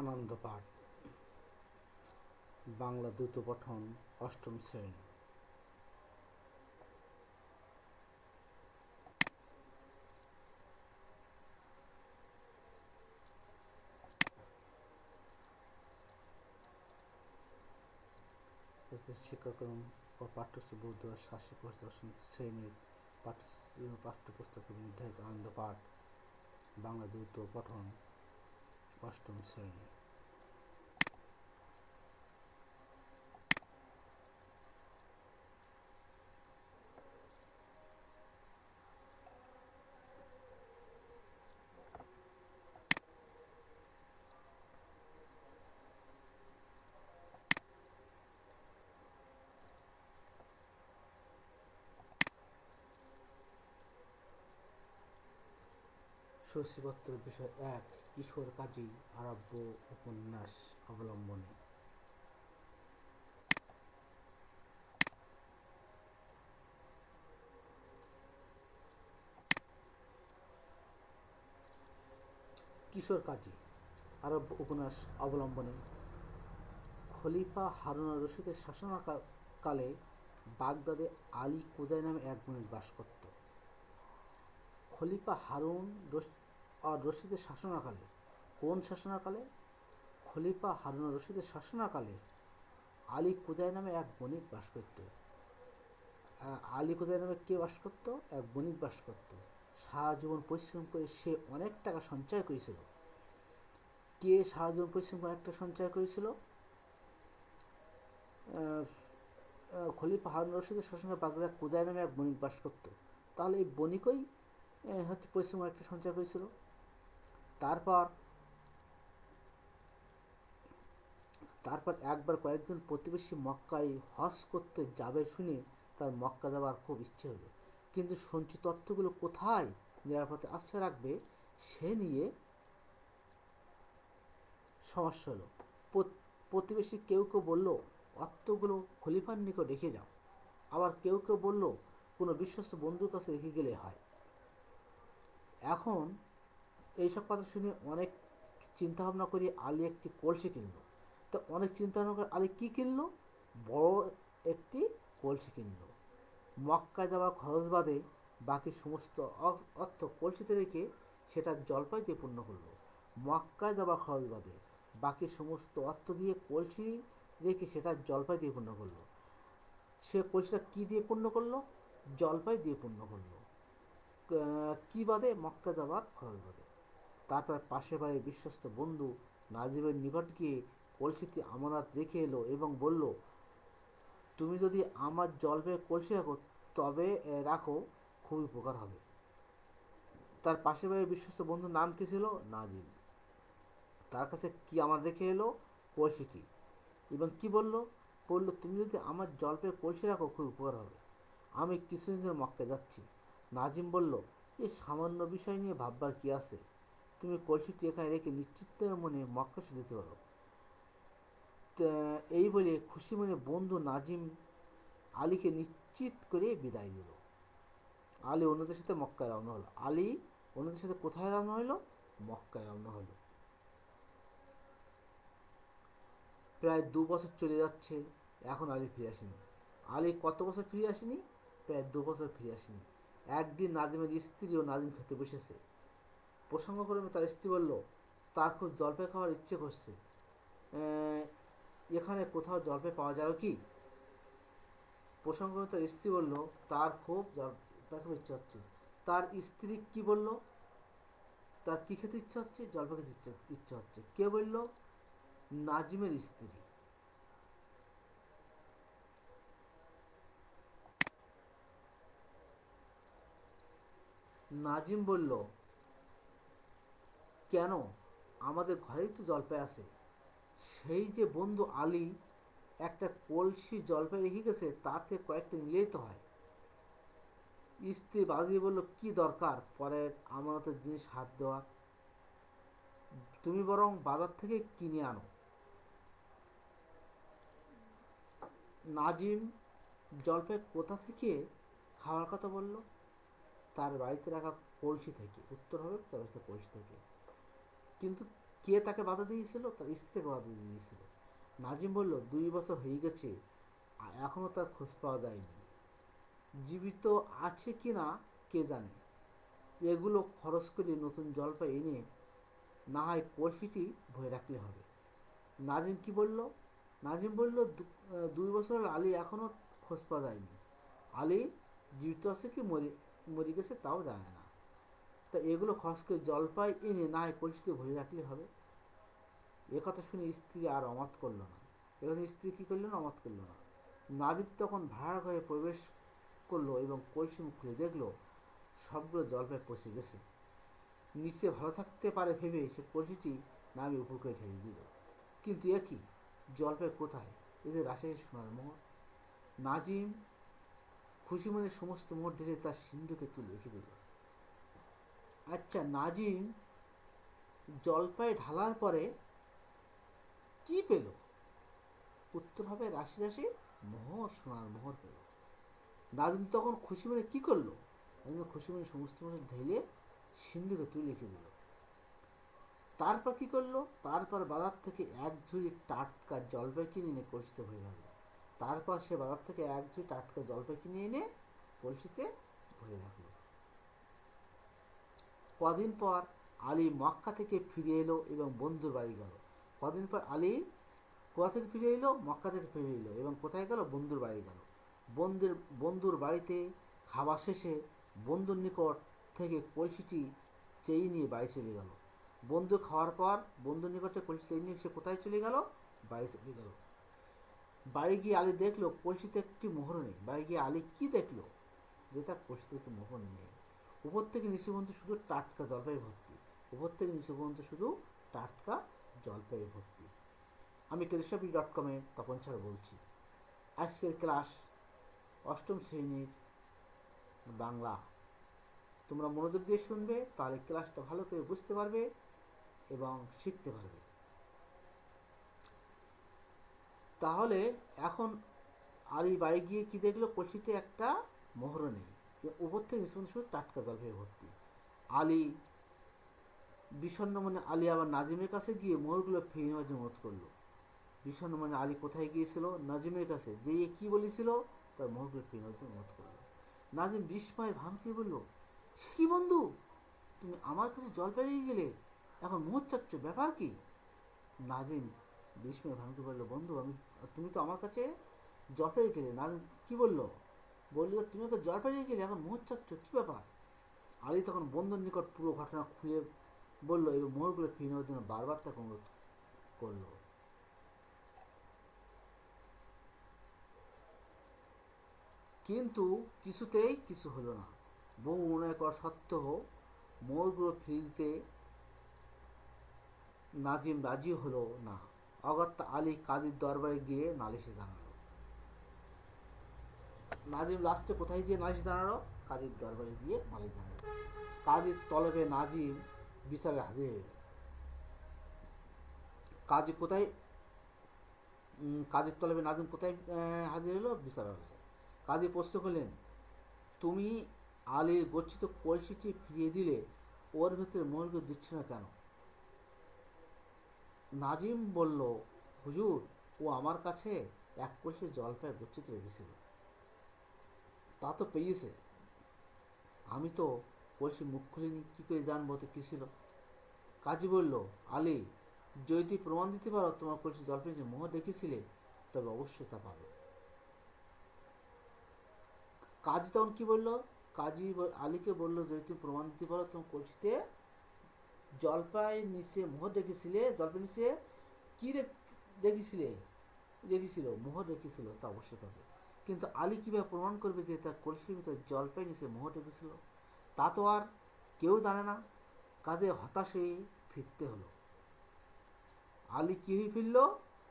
আনন্দ পাঠ। বাংলা দ্রুত পঠন, অষ্টম শ্রেণি। শিক্ষাক্রম ও পাঠ্যসূচি বৌদ্ধ শাসিক দশম শ্রেণির পাঠ্য পাঠ্যপুস্তকে নির্ধারিত আনন্দ পাঠ। বাংলা দ্রুত পঠন অষ্টম শ্রেণি সূচিপত্র বিষয় এক কিশোর কাজী আরব্য উপন্যাস অবলম্বনে। কিশোর কাজী আরব্য উপন্যাস অবলম্বনে। খলিফা হারুন রশিদের শাসনকালে বাগদাদে আলী কুদাই নামে এক বণিক বাস করত। খলিফা হারুন আর রশিদের শাসনকালে, কোন শাসনকালে? খলিফা হারুন রশিদের শাসনকালে আলী কুদাই নামে এক বণিক বাস করত। আলী কুদাই নামে কে বাস করত? এক বণিক বাস করত। সারা জীবন পরিশ্রম করে সে অনেক টাকা সঞ্চয় করেছিল। কে সারা জীবন পরিশ্রম করে একটা সঞ্চয় করেছিল? খলিফা হারুন রশিদের শাসনে বাগদাদ কুদাই নামে এক বণিক বাস করত। তাহলে এই বণিকই হচ্ছে পরিশ্রম একটা সঞ্চয় করেছিল। তারপর তারপর একবার কয়েকজন প্রতিবেশী মক্কায় হজ করতে যাবে শুনে তার মক্কা যাওয়ার খুব ইচ্ছে হলো। কিন্তু সঞ্চিত অর্থগুলো কোথায় নিরাপদে আশ্রয় রাখবে, সে নিয়ে সমস্যা হলো। প্রতিবেশী কেউ কেউ বলল, অর্থগুলো খলিফার নিকট রেখে যাও। আবার কেউ কেউ বলল, কোনো বিশ্বস্ত বন্ধুর কাছে রেখে গেলে হয়। এখন এইসব কথা শুনে অনেক চিন্তা ভাবনা করি আলী একটি কলসি কিনলো। তো অনেক চিন্তা ভাবনা করে আলী কী কিনলো? বড় একটি কলসি কিনলো। মক্কায় যাওয়া খরচ বাদে বাকি সমস্ত অর্থ কলসিতে রেখে সেটা জলপাই দিয়ে পূর্ণ করল মক্কায় যাওয়া খরচ বাদে বাকি সমস্ত অর্থ দিয়ে কলসি রেখে সেটা জলপাই দিয়ে পূর্ণ করল সে কলসিটা কী দিয়ে পূর্ণ করল? জলপাই দিয়ে পূর্ণ করল কী বাদে মক্কা যাওয়ার খরচ বাদে। তারপর পাশে বাড়ির বিশ্বস্ত বন্ধু নাজিবের নিকট গিয়ে কলসিটি আমানত রেখে এলো এবং বলল, তুমি যদি আমার জল পেয়ে কলসি রাখো, তবে রাখো খুব উপকার হবে। তার পাশে বাড়ির বিশ্বস্ত বন্ধুর নাম কী ছিল? নাজিব। তার কাছে কি আমার রেখে এলো? কলসিটি। এবং কি বলল? বলল, তুমি যদি আমার জল পেয়ে কলসি রাখো খুব উপকার হবে। আমি কিছুদিন ধরে মক্কে যাচ্ছি। নাজিম বলল এই সামান্য বিষয় নিয়ে ভাববার কি আছে? তুমি কলসিটি এখানে রেখে নিশ্চিত মনে মক্কা যেতে পারো এই বলে খুশি মনে বন্ধু নাজিম আলীকে নিশ্চিত করে বিদায় দিল আলী অন্যদের সাথে মক্কায় রওনা হলো আলী অন্যদের সাথে কোথায় রওনা হলো মক্কায় রওনা হলো প্রায় দু বছর চলে যাচ্ছে এখন আলী ফিরে আসেনি আলী কত বছর ফিরে আসেনি প্রায় দু বছর ফিরে আসেনি একদিন নাজিমের স্ত্রী ও নাজিম খেতে বসেছে প্রসঙ্গক্রমে তার স্ত্রী বলল, তার খুব জলপাই খাওয়ার ইচ্ছে করছে। এখানে কোথাও জলপাই পাওয়া যাবে কি? প্রসঙ্গক্রমে তার স্ত্রী বলল, তার খুব জলপাই খেতে ইচ্ছে হচ্ছে। তার স্ত্রী কি বলল? তার কী খেতে ইচ্ছে হচ্ছে? জলপাই খেতে ইচ্ছে ইচ্ছে হচ্ছে। কে বলল? নাজিমের স্ত্রী। নাজিম বলল কেন? আমাদের ঘরেই তো জলপাই আছে। সেই যে বন্ধু আলী একটা কলসি জলপাই রেখে গেছে, তাতে কয়েকটা নিলেই তো হয়। স্ত্রী বাজিয়ে বলল, কি দরকার? পরের আমানতের জিনিস হাত দেওয়া। তুমি বরং বাজার থেকে কিনে আনো। নাজিম জলপাই কোথা থেকে খাওয়ার কথা বলল? তার বাড়িতে রাখা কলসি থেকে, উত্তর হবে তার কলসি থেকে। কিন্তু কে তাকে বাধা দিয়েছিল? তার স্ত্রী তাকে বাধা দিয়েছিল। নাজিম বলল, দুই বছর হয়ে গেছে আ- এখনও তার খোঁজ পাওয়া যায়নি। জীবিত আছে কি না, কে জানে? এগুলো খরচ করে নতুন জলপাই এনে না হয় কলসিটি ভরে রাখলে হবে। নাজিম কি বলল? নাজিম বলল, "দু- দুই বছর আলী এখনও খোঁজ পাওয়া যায়নি। আলী জীবিত আছে কি, মরে মরে গেছে তাও জানে না। তা এগুলো খসকে জলপাই এনে না হয় কলসিতে ভরে রাখলে হবে। কথা শুনে স্ত্রী আর অমাত করল না। এখানে স্ত্রী কী করল না, অমাত করল না। নাদিব তখন ভাড়া ঘরে প্রবেশ করল এবং কলসি মুখ খুলে দেখল, সবগুলো জলপাই পচে গেছে। নিচে ভালো থাকতে পারে ভেবে সে কলসিটি নামে উপর ঠেলে দিল। কিন্তু এ কি? জলপাই কোথায়? এদের রাশের সোনার মোহর। নাজিম খুশি মনে সমস্ত মোহর ঢেলে তার সিন্ধুকে তুলে রেখে দিল। আচ্ছা নাজিম, জলপাই ঢালার পরে কি পেল? উত্তর হবে রাশি রাশি মোহর, সোনার মোহর পেল। নাজিম তখন খুশি মনে কি করল? নাজিম খুশি মনে সমস্ত মোহর ঢেলে সিন্ধুকে তুলে রেখে দিল। তারপর কি করল? তারপর বাজার থেকে এক ঝুড়ি টাটকা জলপাই কিনে এনে কলসিতে ভরে রাখল তারপর সে বাজার থেকে এক ঝুড়ি টাটকা জলপাই কিনে এনে কলসিতে ভরে রাখল কদিন পর আলী মক্কা থেকে ফিরে এলো এবং বন্ধুর বাড়ি গেল। কদিন পর আলী কোথা থেকে ফিরে এলো? মক্কা থেকে ফিরে এলো এবং কোথায় গেল? বন্ধুর বাড়ি গেল। বন্ধুর বন্ধুর বাড়িতে খাবার শেষে বন্ধুর নিকট থেকে কলসিটি চেয়ে নিয়ে বাড়ি চলে গেল। বন্ধু খাওয়ার পর বন্ধুর নিকটে কলসি চেয়ে নিয়ে সে কোথায় চলে গেল? বাড়ি চলে গেল। বাড়ি গিয়ে আলী দেখল কলসিতে একটি মোহর নেই। বাড়ি গিয়ে আলী কি দেখল? যে তার কলসিতে একটি মোহর নেই। উপর থেকে নিচে পর্যন্ত শুধু টাটকা জলপাই ভর্তি। উপর থেকে নিচে পর্যন্ত শুধু টাটকা জলপাই ভর্তি। আমি কেশবী ডট কমে তপন ছাড় বলছি, আজকের ক্লাস অষ্টম শ্রেণির বাংলা। তোমরা মনোযোগ দিয়ে শুনবে, তাহলে ক্লাসটা ভালো করে বুঝতে পারবে এবং শিখতে পারবে। তাহলে এখন আলী বাড়ি গিয়ে কি দেখল? কলসিতে একটা মোহর নেই। উপর থেকে নিচে পর্যন্ত শুধু টাটকা জলপাই ভর্তি। আলী বিষণ্ণ মনে আলী আবার নাজিমের কাছে গিয়ে মোহরগুলো ফিরিয়ে নেওয়ার জন্য অনুরোধ করল। বিষণ্ণ মনে আলী কোথায় গিয়েছিল? নাজিমের কাছে। যে কি বলেছিল? তার মোহরগুলো ফিরিয়ে নেওয়ার জন্য অনুরোধ করল। নাজিম বিস্ময় ভাঙতে বলল, সে কি বন্ধু? তুমি আমার কাছে জল পেরিয়ে গেলে? এখন মোহর চাচ্ছ ব্যাপার কি? নাজিম বিস্ময় ভাঙতে বলল, বন্ধু, আমি, তুমি তো আমার কাছে জল পেরিয়ে গেলে নাজিম কি বলল? বলল, তুমি ওকে জল পেরিয়ে গেলে, এখন মোহর চাচ্ছ কি ব্যাপার? আলী তখন বন্ধুর নিকট পুরো ঘটনা খুলে বলল এবং মোহরগুলো ফিরিয়ে নেওয়ার জন্য বারবার তাকে অনুরোধ করল। কিন্তু কিছুতেই কিছু হলো না। বহু মনে করা সত্ত্বেও মোহরগুলো ফিরিয়ে দিতে নাজিম রাজি হলো না। অগত্যা আলী কাজীর দরবারে গিয়ে নালিশে জানালো নাজিম লাস্টে কোথায় গিয়ে নালিশ দাঁড়াল? কাজীর দরবারে গিয়ে নালিশ জানালো কাজীর তলবে নাজিম বিচারে হাজির হইল কাজী কোথায় কাজীর তলবে নাজিম কোথায় হাজির হলো? বিচার হলে। কাজী প্রশ্ন করলেন, তুমি আলীর গচ্ছিত কলসিটি ফিরিয়ে দিলে ওর ভেতরে মোহরগুলো দিচ্ছ না কেন? নাজিম বলল, হুজুর, ও আমার কাছে এক কলসি জলপাই গচ্ছিত রেখেছিল। তা তো পেয়েছে। আমি তো কলসি মুখ খুলিনি, কী করে জানব তো কী ছিল? কাজী বলল, আলী, যদি প্রমাণ দিতে পারো, তোমার কলসি জলপাই যে মোহর রেখেছিলে তবে অবশ্যই তা পাবে। কাজী তখন কি বলল? কাজী আলীকে বলল, যদি তুমি প্রমাণ দিতে পারো, তোমার কলসিতে জলপাই নিচে মোহর দেখেছিলে জলপাই নিচে কি রেখেছিলে রেখেছিল মোহর রেখেছিল তা অবশ্যই পাবে। কিন্তু আলী কীভাবে প্রমাণ করবে যে তার কলসির ভিতরে জলপাই নিচে মোহর রেখেছিল তা তো আর কেউ জানে না। কাজে হতাশ ফিরতে হলো। আলী কি হয়ে ফিরল?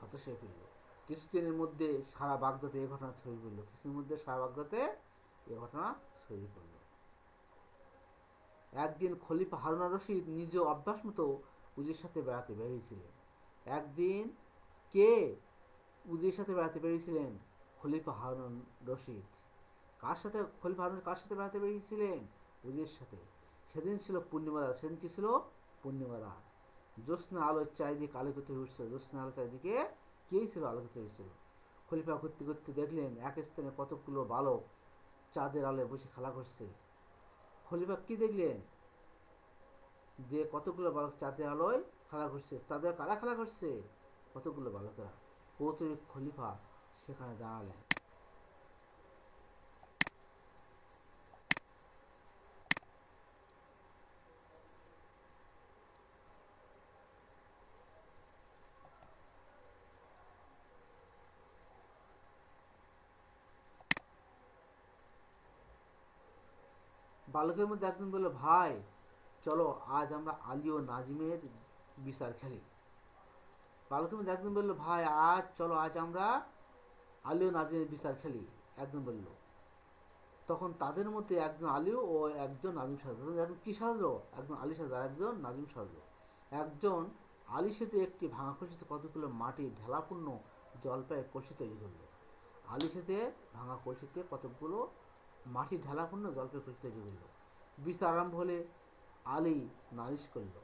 হতাশ ফিরল। কিছুদিনের মধ্যে সারা বাগদাতে এ ঘটনা ছড়িয়ে পড়ল। কিছুদিনের মধ্যে সারা বাগদাতে এ ঘটনা ছড়িয়ে পড়ল। একদিন খলিফা হারুনা রশিদ নিজ অভ্যাস মতো উজির সাথে বেড়াতে বেরিয়েছিলেন। একদিন কে উজির সাথে বেড়াতে বেরিয়েছিলেন? খলিফা হারুন রশিদ। কার সাথে খলিফা হারুন, কার সাথে বেড়াতে বেরিয়েছিলেন? উজির সাথে। সেদিন ছিল পূর্ণিমা রাত সেদিন কি ছিল? পূর্ণিমা রাত। জ্যোৎস্না আলোর চারিদিকে আলোকিত হয়ে উঠছিল। জ্যোৎস্না আলোর চারিদিকে কেই ছিল? আলোকিত হয়েছিল খলিফা ঘুরতে ঘুরতে দেখলেন এক স্থানে কতগুলো বালক চাঁদের আলোয় বসে খেলা করছে। খলিফা কি দেখলেন? যে কতগুলো বালক চাঁদের আলোয় খেলা করছে। চাঁদের কারা খেলা করছে? কতগুলো বালকেরা? কৌতূহলী খলিফা সেখানে দাঁড়ালেন বালকের মধ্যে একজন বলল ভাই চলো আজ আমরা আলী ও নাজিমের বিচার খেলি বালকের মধ্যে একজন বলল ভাই আজ চলো আজ আমরা আলী ও নাজিমের বিচার খেলি, একজন বলল। তখন তাদের মধ্যে একজন আলিও ও একজন নাজিম সাজলো একজন কি সাজলো? একজন আলী সাজলো একজন নাজিম সাজলো। একজন আলী সেতু একটি ভাঙা কলসিতে কতগুলো মাটি ঢেলাপূর্ণ জলপাইয়ের কলসি তৈরি করল। আলী সেতে ভাঙা কলসিতে কতগুলো মাটি ঢেলাপূর্ণ জলপাইয়ের কলসি তৈরি করল। বিচার আরম্ভ হলে আলী নালিশ করল।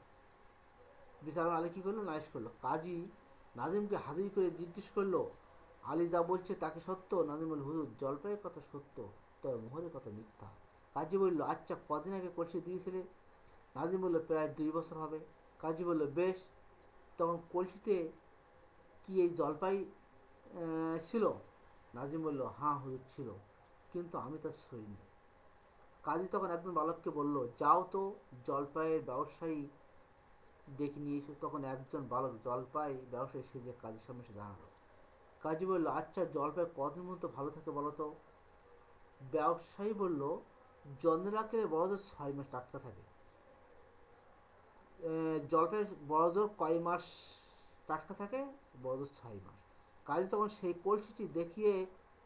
বিচার আলী কি করল? নালিশ করল। কাজী নাজিমকে হাজির করে জিজ্ঞেস করল আলী যা বলছে তাকে সত্য নাজিম বলল হুজুর জলপাইয়ের কথা সত্য, তবে মোহরের কথা মিথ্যা। কাজী বলল আচ্ছা কদিন আগে কলসি দিয়েছিলে? নাজিম বলল, প্রায় দুই বছর হবে। কাজী বলল, বেশ, তখন কলসিতে কি এই জলপাই ছিল? নাজিম বলল হ্যাঁ হুজুর, ছিল। কিন্তু আমি তার সইনি। কাজী তখন একজন বালককে বলল, যাও তো, জলপাইয়ের ব্যবসায়ী ডেকে নিয়ে এসো। তখন একজন বালক জলপাই ব্যবসায়ী সেজে কাজীর সামনে এসে দাঁড়াল। কাজী বলল আচ্ছা জলপাই কদিন মতো ভালো থাকে বলো তো? ব্যবসায়ী বলল জন্মের রাখলে বড়জোর ছয় মাস টাটকা থাকে। জলপাই বড়জোর কয় মাস টাটকা থাকে? বড়জোর ছয় মাস। কাজী তখন সেই কলসিটি দেখিয়ে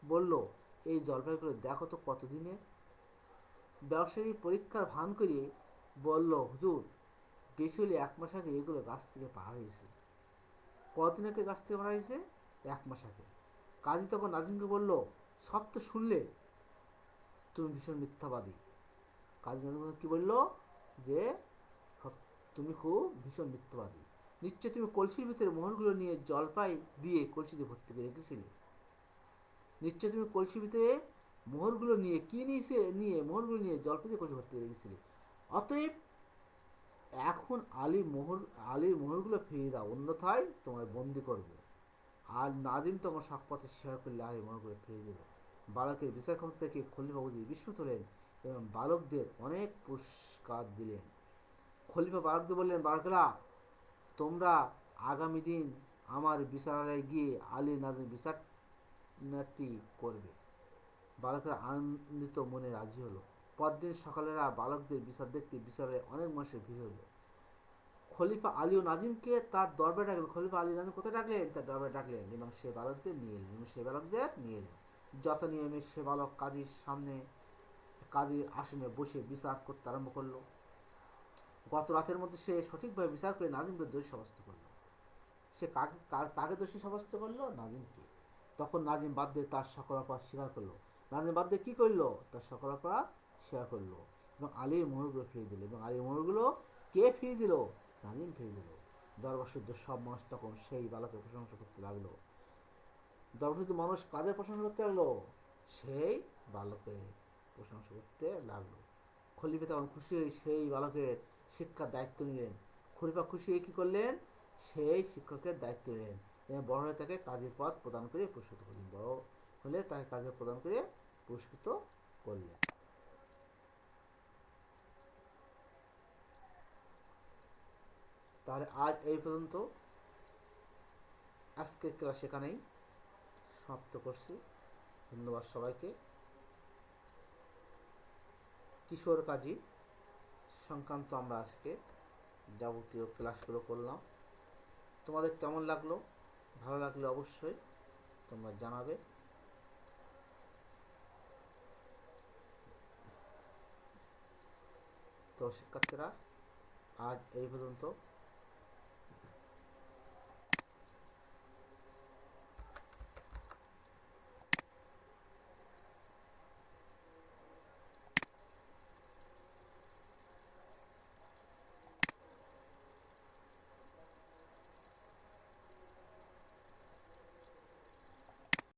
বলল, এই জলপাইগুলো দেখো তো কতদিনে? ব্যবসায়ী পরীক্ষার ভান করিয়ে বলল, হুজুর, বেশি হলে এক মাস আগে এগুলো গাছ থেকে পাওয়া হয়েছে। কতদিন আগে গাছ থেকে পাওয়া হয়েছে? এক মাস আগে। কাজী তখন নাজিমকে বলল, সব তো শুনলে, তুমি ভীষণ মিথ্যাবাদী। কাজী নাজিম কি বলল? যে তুমি খুব ভীষণ মিথ্যাবাদী। নিশ্চয় তুমি কলসির ভিতরে মোহরগুলো নিয়ে জলপাই দিয়ে কলসিতে ভর্তি করে রেখেছিলে। নিশ্চয় তুমি কলসির ভিতরে মোহরগুলো নিয়ে কি নিয়েছে, নিয়ে মোহরগুলো নিয়ে জলপাইতে কলসি ভর্তি করে রেখেছিলে? অতএব এখন আলী মোহর, আলীর মোহরগুলো ফিরিয়ে দাও, অন্যথায় তোমায় বন্দি করবে। আর নাদিম তখন সাক্ষপথে শেয়ার করলে আলী মোহরগুলো ফিরিয়ে দিল বালকের বিচার ক্ষমতা থেকে খলিফা বুঝি বিস্মিত হলেন এবং বালকদের অনেক পুরস্কার দিলেন। খলিফা বালকদের বললেন, বালকরা, তোমরা আগামী দিন আমার বিচারালয়ে গিয়ে আলী নাদিম বিচারটি করবে। বালকেরা আনন্দিত মনে রাজি হলো। পরদিন সকালেরা বালকদের বিচার দেখতে বিচারে অনেক মানুষের ভিড় হলো। খলিফা আলী নাজিমকে তার দরবারে ডাকলেন। খলিফা আলী নাজিম কোথায় ডাকলেন? তার দরবারে ডাকলেন। এবং সে বালকদের নিয়ে এলেন। সে বালকদের নিয়ে এলেন। যত নিয়মে সে বালক কাজীর সামনে, কাজীর আসনে বসে বিচার করতে আরম্ভ করল। গত রাতের মধ্যে সে সঠিকভাবে বিচার করে নাজিমকে দোষী সাব্যস্ত করল। সে কাকে কাকে দোষী সাব্যস্ত করল? নাজিমকে। তখন নাজিম বাদ দিয়ে তার সকল অপরাধ স্বীকার করল। নাজিম বাদ দিয়ে কী করল? তার সকল অপরাধ স্বীকার করল। এবং আলীর মোহরগুলো ফিরিয়ে দিল। এবং আলীর মোহরগুলো কে ফিরিয়ে দিল? নাজিম ফিরিয়ে দিল দরবার শুদ্ধ সব মানুষ তখন সেই বালকের প্রশংসা করতে লাগল। দরবার শুদ্ধ মানুষ কাদের প্রশংসা করতে লাগল? সেই বালকের প্রশংসা করতে লাগল। খলিফা তখন খুশি হয়ে সেই বালকের শিক্ষার দায়িত্ব নিলেন। খলিফা খুশি হয়ে কী করলেন? সেই শিক্ষকের দায়িত্ব নিলেন। এবং বড় হলে তাকে কাজের পথ প্রদান করে পুরস্কৃত করলেন বড় হলে তাকে কাজে প্রদান করে পুরস্কৃত করলেন। তাহলে আজ এই পর্যন্ত। আজকের ক্লাস এখানেই সমাপ্ত করছি। ধন্যবাদ সবাইকে। কিশোর কাজী সংক্রান্ত আমরা আজকে যাবতীয় ক্লাসগুলো করলাম। তোমাদের কেমন লাগল? ভালো লাগলে অবশ্যই তোমরা জানাবে। তো শিক্ষার্থীরা, আজ এই পর্যন্ত।